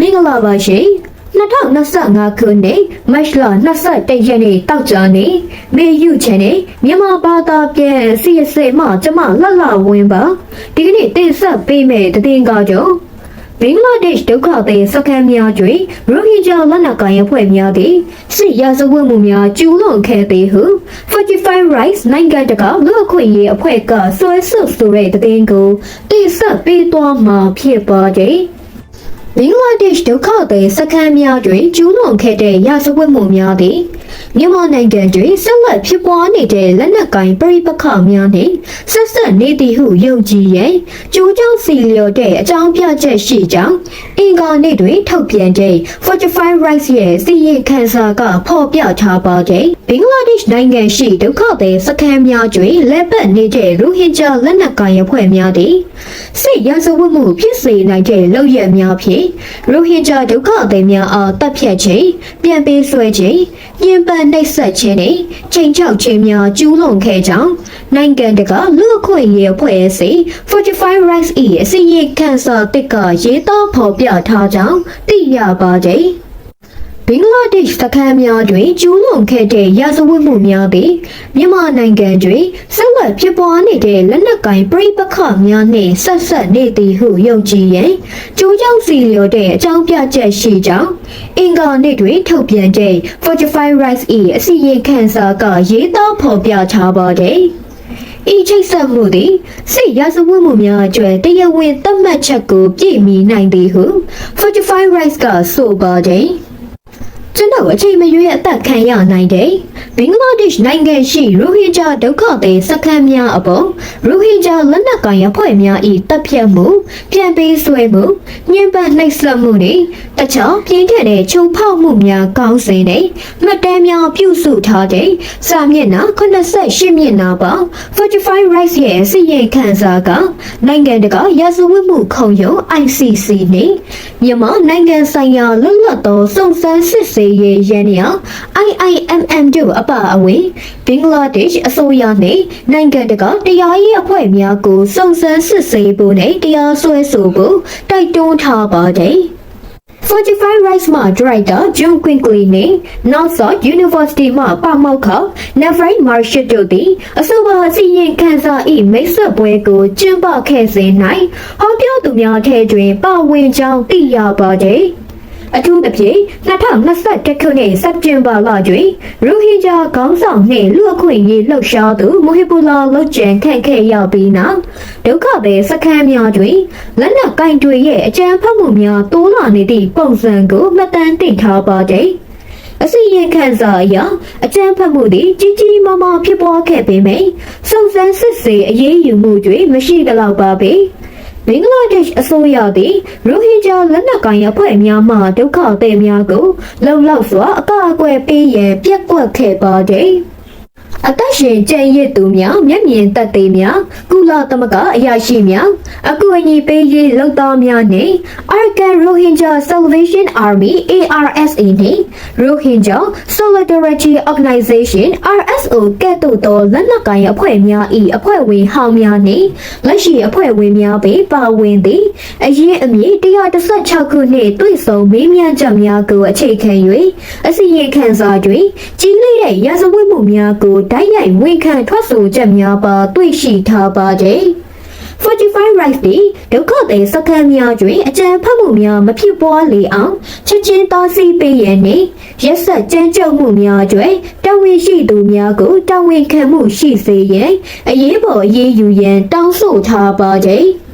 မင်္ဂလာပါရှင်2025ခုနှစ်မတ်လ21ရက်နေ့တောက်ကြနေ့မေယူချန်နဲ့မြန်မာဘာသာပြန်စီရစေမှကျမလှလှဝင်းပါဒီကနေ့တင်ဆက်ပေးမယ့်သတင်းကားကြောင့်ဘင်္ဂလားဒေ့ရှ်ဒုက္ခသည်စခန်းများတွင်ရိုဟင်ဂျာလက်နက်ကိုင်အဖွဲ့များသည်စစ်ရာဇဝတ်မှုများကျူးလွန်ခဲ့သည်ဟု45 Rights နိုင်ငံတကာလူ့အခွင့်အရေးအဖွဲ့ကဆွဲဆွဆိုတဲ့သတင်းကိုတင်ဆက်ပေးသွားမှာဖြစ်ပါတယ် ဘင်္ဂလားဒေ့ရှ်ဒုက္ခသည်စခန်းများတွင်ကျူးလွန်ခဲ့တဲ့ရာဇဝတ်မှုများသည်မြန်မာနိုင်ငံတွင်ဆက်လက်ဖြစ်ပွားနေတဲ့လက်နက်ကိုင်ပဋိပက္ခများနှင့်ဆက်ဆက်နေသည်ဟုယုံကြည်ရန်ကြိုးကြောင်းစီလျော်တဲ့အကြောင်းပြချက်ရှိကြောင်းအင်္ဂါနေ့တွင်ထုတ်ပြန်တဲ့45 Rights ရဲ့စီရင်ခံစာကဖော်ပြထားပါတယ်ဘင်္ဂလားဒေ့ရှ်နိုင်ငံရှိဒုက္ခသည်စခန်းများတွင်လက်ပတ်နေတဲ့ရိုဟင်ဂျာလက်နက်ကိုင်အဖွဲ့များသည်စစ်ရာဇဝတ်မှုဖြစ်စေနိုင်တဲ့လုပ်ရများဖြင့်ရိုဟင်ဂျာဒုက္ခသည်များအားတပ်ဖြတ်ခြင်းပြန်ပေးဆွဲခြင်းညှဉ်းပန်းနှိပ်စက်ခြင်းနဲ့ချိန်ချောက်ခြင်းများကျူးလွန်ခဲ့ကြောင်းနိုင်ငံတကာလူ့အခွင့်အရေးအဖွဲ့အစည်း45 Rights ၏အစီရင်ခံစာတစ်ကရေးသားဖော်ပြထားကြောင်းသိရပါတယ် ဘင်္ဂလားဒေ့ရှ်စခန်းများတွင်ကျူးလွန်ခဲ့တဲ့ရာဇဝတ်မှုများသည်မြန်မာနိုင်ငံတွင်ဆက်လက်ဖြစ်ပွားနေတဲ့လက်နက်ကိုင်ပဋိပက္ခများနှင့်ဆက်ဆက်နေသည်ဟုယုံကြည်ရန်ကျိုးကြောင့်စီလျော်တဲ့အကြောင်းပြချက်ရှိကြောင်းအင်္ဂါနေ့တွင်ထုတ်ပြန်တဲ့45 Rights ၏အစီရင်ခံစာကရေးသားဖော်ပြထားပါတယ်။ဤချိတ်ဆက်မှုသည်စစ်ရာဇဝတ်မှုများအတွက်တရားဝင်သတ်မှတ်ချက်ကိုပြည့်မီနိုင်သည်ဟု45 Rights ကဆိုပါတယ်။ ကျွန်တော်အချိန်မရွေးအသက်ခံရနိုင်တယ်။ ဘင်္ဂလားဒေ့ရှ်နိုင်ငံရှိရိုဟင်ဂျာဒုက္ခသည်စခန်းများအပေါ်ရိုဟင်ဂျာလက်နက်ကိုင်အဖွဲ့များ၏တပ်ဖြတ်မှုပြန်ပေးဆွဲမှုညှဉ်းပန်းနှိပ်စက်မှုတွေတခြားပြင်းထန်တဲ့ချုံဖောက်မှုများကောင်းစဉ်နဲ့မှတ်တမ်းများပြုစုထားတဲ့စာမျက်နှာ88မျက်နှာပါ45 rights ရဲ့စီရင်ခံစာကနိုင်ငံတကာရာဇဝတ်မှုခုံရုံး ICC နဲ့မြန်မာနိုင်ငံဆိုင်ရာလွတ်လပ်သောစုံစမ်းစစ်ဆေးရေးရန်ရာ IIMM တို့အပါအဝင်ဘင်္ဂလားဒေ့ရှ်အစိုးရနဲ့နိုင်ငံတကာတရားရေးအဖွဲ့များကိုစုံစမ်းစစ်ဆေးဖို့နဲ့တရားစွဲဆိုဖို့တိုက်တွန်းထားပါတယ်။45 Rights မှာ Director John Quigley နဲ့ Northside University မှာပါမောက္ခ Navrain Marshall တို့သည်အဆိုပါအစီရင်ခံစာ၏မိတ်ဆက်ပွဲကိုကျင်းပခဲ့စဉ်၌ဟောပြောသူများထဲတွင်ပါဝင်ကြောင်းသိရပါတယ်။ အထူးသဖြင့်2021ခုနှစ်စက်တင်ဘာလတွင်ရိုဟင်ဂျာခေါင်းဆောင်နှင့်လူအခွင့်အရေးလှုပ်ရှားသူမိုဟီဘူလာလုတ်ကျန်ခန့်ခဲ့ရောက်ပြီးနောက်ဒုက္ခသည်စခန်းများတွင်လက်နက်ကင်တွေရဲ့အကြမ်းဖက်မှုများတိုးလာနေသည့်ပုံစံကိုမှတ်တမ်းတင်ထားပါသည်အစီရင်ခံစာအရအကြမ်းဖက်မှုတွေကြီးကြီးမားမားဖြစ်ပွားခဲ့ပေမယ့်စုံစမ်းစစ်ဆေးအရေးယူမှုတွေမရှိသလောက်ပါပဲ။ ဘင်္ဂလားဒေ့ရှ်အစိုးရသည်ရိုဟင်ဂျာလက်နက်ကိုင်အဖွဲ့များမှဒုက္ခသည်များကိုလုံလောက်စွာအကာအကွယ်ပေးရန်ပြက်ကွက်ခဲ့ပါသည်။ အသက်ရှင်ကျန်ရစ်သူများမျက်မြင်သက်သေများကုလသမဂ္ဂအရာရှိများအကူအညီပေးရေးလုပ်သားများနှင့် Arkan Rohingya Salvation Army ARSA နှင့် Rohingya Solidarity Organization RSO ကဲ့သို့သောလက်နက်ကိုင်အဖွဲ့များ၏အဖွဲ့ဝင်ဟောင်းများနှင့်လက်ရှိအဖွဲ့ဝင်များပေပါဝင်သည်အရင်အမည်116ခုနှစ်တွေ့ဆုံမေးမြန်းချက်များကိုအခြေခံ၍အစီရင်ခံစာတွင်ကြီးလေးတဲ့ရာဇဝတ်မှုများကိုတိုက်ရိုက်ဝန်ခံထွက်ဆိုချက်များပါတွေ့ရှိထားပါတယ်။45 rights တွေဒုက္ခသည်စခန်းများတွင်အကြမ်းဖက်မှုများမဖြစ်ပွားလေအောင်ချက်ချင်းသားဆီးပေးရန်နှင့်ရက်ဆက်ကြမ်းကြုတ်မှုများတွင်တာဝန်ရှိသူများကိုတာဝန်ခံမှုရှိစေရန်အရေးပေါ်အရေးယူရန်တောင်းဆိုထားပါတယ်။